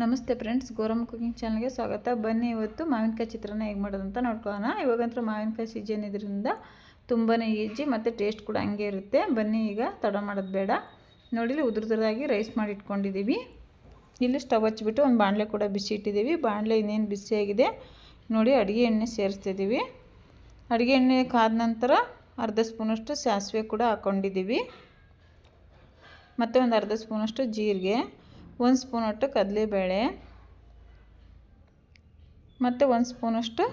ನಮಸ್ತೆ friends ಗೋರಮ್ cooking ಚಾನಲ್ಗೆ ಸ್ವಾಗತ. ಬನ್ನಿ ಇವತ್ತು ಮಾವಿನಕಾಯಿ ಚಿತ್ರಾನ್ನ ಹೇಗೆ ಮಾಡೋದು ಅಂತ ನೋಡ್ಕೊಳ್ಳೋಣ. ಇವಾಗಂತೂ ಮಾವಿನಕಾಯಿ ಸೀಜನ್ ಇದರಿಂದ ತುಂಬಾ ಈಜಿ ಮತ್ತು ಟೇಸ್ಟ್ ಕೂಡ ಹಂಗೆ ಇರುತ್ತೆ. ಬನ್ನಿ ಈಗ ತಡ ಮಾಡೋದು ಬೇಡ. ನೋಡಿಲಿ ಉದುರುದ್ರದಾಗಿ ರೈಸ್ ಮಾಡಿ ಇಟ್ಕೊಂಡಿದ್ದೀವಿ ಇಲ್ಲಿ ಸ್ಟವ್ ಹಚ್ಚಿಬಿಟ್ಟು ಒಂದು ಬಾಣಲೆ ಕೂಡ ಬಿಸಿ ಇಟ್ಟಿದ್ದೀವಿ ಬಾಣಲೆ ಇನ್ನೇನು ಬಿಸಿಯಾಗಿದೆ ನೋಡಿ, ಅಡುಗೆ ಎಣ್ಣೆ ಸೇರಿಸ್ತಿದ್ದೀವಿ ಅಡುಗೆ ಎಣ್ಣೆ ಕಾದ ನಂತರ ಅರ್ಧ ಸ್ಪೂನಷ್ಟು ಸಾಸಿವೆ ಕೂಡ ಹಾಕ್ಕೊಂಡಿದ್ದೀವಿ ಮತ್ತು ಒಂದು ಅರ್ಧ ಸ್ಪೂನಷ್ಟು ಜೀರಿಗೆ. ಒಂದು ಸ್ಪೂನಷ್ಟು ಕಡಲೆಬೇಳೆ ಮತ್ತು ಒಂದು ಸ್ಪೂನಷ್ಟು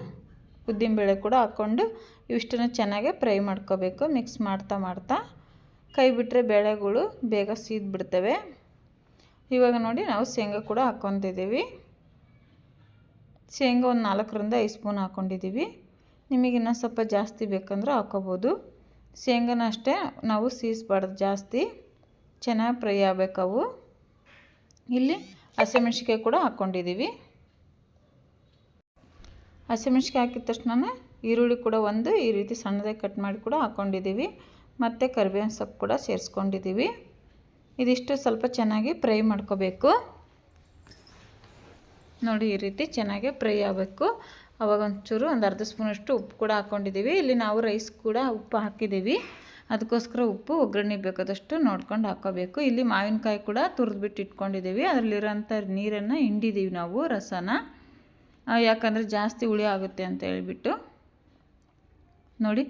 ಉದ್ದಿನಬೇಳೆ ಕೂಡ ಹಾಕ್ಕೊಂಡು ಇವಿಷ್ಟನ್ನು ಚೆನ್ನಾಗಿ ಫ್ರೈ ಮಾಡ್ಕೋಬೇಕು, ಮಿಕ್ಸ್ ಮಾಡ್ತಾ ಮಾಡ್ತಾ. ಕೈ ಬಿಟ್ಟರೆ ಬೇಳೆಗಳು ಬೇಗ ಸೀದ್ಬಿಡ್ತವೆ. ಇವಾಗ ನೋಡಿ ನಾವು ಶೇಂಗಾ ಕೂಡ ಹಾಕ್ಕೊತಿದ್ದೀವಿ ಶೇಂಗಾ ಒಂದು ನಾಲ್ಕರಿಂದ ಐದು ಸ್ಪೂನ್ ಹಾಕ್ಕೊಂಡಿದ್ದೀವಿ. ನಿಮಗೆ ಇನ್ನೂ ಸ್ವಲ್ಪ ಜಾಸ್ತಿ ಬೇಕಂದ್ರೆ ಹಾಕ್ಕೋಬೋದು. ಶೇಂಗಾನ ಅಷ್ಟೇ ನಾವು ಸೀಸ್ಬಾರ್ದು ಜಾಸ್ತಿ. ಚೆನ್ನಾಗಿ ಫ್ರೈ ಆಗಬೇಕವು. ಇಲ್ಲಿ ಹಸಿಮೆಣ್ಸಿಕಾಯಿ ಕೂಡ ಹಾಕ್ಕೊಂಡಿದ್ದೀವಿ ಹಸಿಮೆಣ್ಸಿಕಾಯಿ ಹಾಕಿದ ತಕ್ಷಣ ಈರುಳ್ಳಿ ಕೂಡ ಒಂದು, ಈ ರೀತಿ ಸಣ್ಣದಾಗಿ ಕಟ್ ಮಾಡಿ ಕೂಡ ಹಾಕ್ಕೊಂಡಿದ್ದೀವಿ ಮತ್ತು ಕರಿಬೇವಿನ ಸೊಪ್ಪು ಕೂಡ ಸೇರಿಸ್ಕೊಂಡಿದ್ದೀವಿ. ಇದಿಷ್ಟು ಸ್ವಲ್ಪ ಚೆನ್ನಾಗಿ ಫ್ರೈ ಮಾಡ್ಕೋಬೇಕು. ನೋಡಿ, ಈ ರೀತಿ ಚೆನ್ನಾಗಿ ಫ್ರೈ ಆಗಬೇಕು. ಅವಾಗ ಒಂಚೂರು ಒಂದು ಅರ್ಧ ಸ್ಪೂನಷ್ಟು ಉಪ್ಪು ಕೂಡ ಹಾಕ್ಕೊಂಡಿದ್ದೀವಿ ಇಲ್ಲಿ ನಾವು ರೈಸ್ ಕೂಡ ಉಪ್ಪು ಹಾಕಿದ್ದೀವಿ. ಅದಕ್ಕೋಸ್ಕರ ಉಪ್ಪು, ಒಗ್ಗರಣೆ ಬೇಕಾದಷ್ಟು ನೋಡ್ಕೊಂಡು ಹಾಕೋಬೇಕು. ಇಲ್ಲಿ ಮಾವಿನಕಾಯಿ ಕೂಡ ತುರಿದ್ಬಿಟ್ಟು ಇಟ್ಕೊಂಡಿದ್ದೀವಿ. ಅದರಲ್ಲಿರೋಂಥ ನೀರನ್ನು ಹಿಂಡಿದ್ದೀವಿ ನಾವು, ರಸನ. ಯಾಕಂದರೆ ಜಾಸ್ತಿ ಹುಳಿ ಆಗುತ್ತೆ ಅಂತ ಹೇಳ್ಬಿಟ್ಟು. ನೋಡಿ,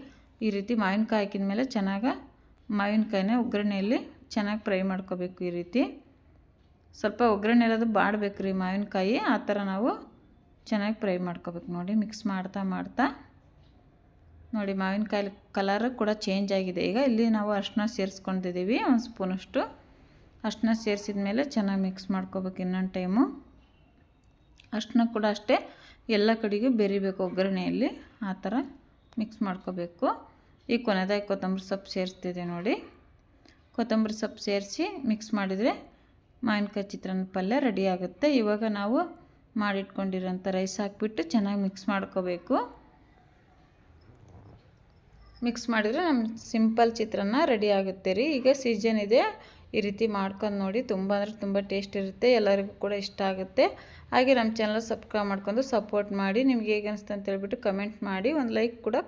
ಈ ರೀತಿ ಮಾವಿನಕಾಯಿ ಹಾಕಿದ ಮೇಲೆ ಚೆನ್ನಾಗಿ ಮಾವಿನಕಾಯಿನ ಒಗ್ಗರಣೆಯಲ್ಲಿ ಚೆನ್ನಾಗಿ ಫ್ರೈ ಮಾಡ್ಕೋಬೇಕು ಈ ರೀತಿ. ಸ್ವಲ್ಪ ಒಗ್ಗರಣೆ ಎಲ್ಲದು ಬಾಡಬೇಕು ರೀ ಮಾವಿನಕಾಯಿ, ಆ ಥರ ನಾವು ಚೆನ್ನಾಗಿ ಫ್ರೈ ಮಾಡ್ಕೋಬೇಕು. ನೋಡಿ, ಮಿಕ್ಸ್ ಮಾಡ್ತಾ ಮಾಡ್ತಾ. ನೋಡಿ ಮಾವಿನಕಾಯಿ ಕಲರ್ ಕೂಡ ಚೇಂಜ್ ಆಗಿದೆ. ಈಗ ಇಲ್ಲಿ ನಾವು ಅರ್ಶಿನ ಸೇರಿಸ್ಕೊಂಡಿದ್ದೀವಿ, ಒಂದು ಸ್ಪೂನಷ್ಟು ಅರ್ಶಿನ ಸೇರಿಸಿದ ಮೇಲೆ ಚೆನ್ನಾಗಿ ಮಿಕ್ಸ್ ಮಾಡ್ಕೋಬೇಕು ಇನ್ನೊಂದು ಟೈಮು ಅರ್ಶಿನ ಕೂಡ ಅಷ್ಟೇ, ಎಲ್ಲ ಕಡೆಗೂ ಬೆರಿಬೇಕು ಒಗ್ಗರಣೆಯಲ್ಲಿ. ಆ ಥರ ಮಿಕ್ಸ್ ಮಾಡ್ಕೋಬೇಕು. ಈ ಕೊನೆದಾಗಿ ಕೊತ್ತಂಬರಿ ಸೊಪ್ಪು ಸೇರಿಸ್ತಿದೆ ನೋಡಿ. ಕೊತ್ತಂಬರಿ ಸೊಪ್ಪು ಸೇರಿಸಿ ಮಿಕ್ಸ್ ಮಾಡಿದರೆ ಮಾವಿನಕಾಯಿ ಚಿತ್ರಾನ್ನ ಪಲ್ಯ ರೆಡಿ ಆಗುತ್ತೆ. ಇವಾಗ ನಾವು ಮಾಡಿಟ್ಕೊಂಡಿರೋಂಥ ರೈಸ್ ಹಾಕಿಬಿಟ್ಟು ಚೆನ್ನಾಗಿ ಮಿಕ್ಸ್ ಮಾಡ್ಕೋಬೇಕು. ಮಿಕ್ಸ್ ಮಾಡಿದರೆ ನಮ್ಮ ಸಿಂಪಲ್ ಚಿತ್ರಾನ್ನ ರೆಡಿ ಆಗುತ್ತೆ ರೀ. ಈಗ ಸೀಸನ್ ಇದೆ. ಈ ರೀತಿ ಮಾಡ್ಕೊಂಡು ನೋಡಿ, ತುಂಬ ಅಂದರೆ ತುಂಬ ಟೇಸ್ಟ್ ಇರುತ್ತೆ, ಎಲ್ಲರಿಗೂ ಕೂಡ ಇಷ್ಟ ಆಗುತ್ತೆ. ಹಾಗೆ ನಮ್ಮ ಚಾನಲ್ ಸಬ್ಸ್ಕ್ರೈಬ್ ಮಾಡ್ಕೊಂಡು ಸಪೋರ್ಟ್ ಮಾಡಿ, ನಿಮ್ಗೆ ಹೇಗೆ ಅನಿಸ್ತು ಅಂತ ಹೇಳ್ಬಿಟ್ಟು ಕಮೆಂಟ್ ಮಾಡಿ, ಒಂದು ಲೈಕ್ ಕೂಡ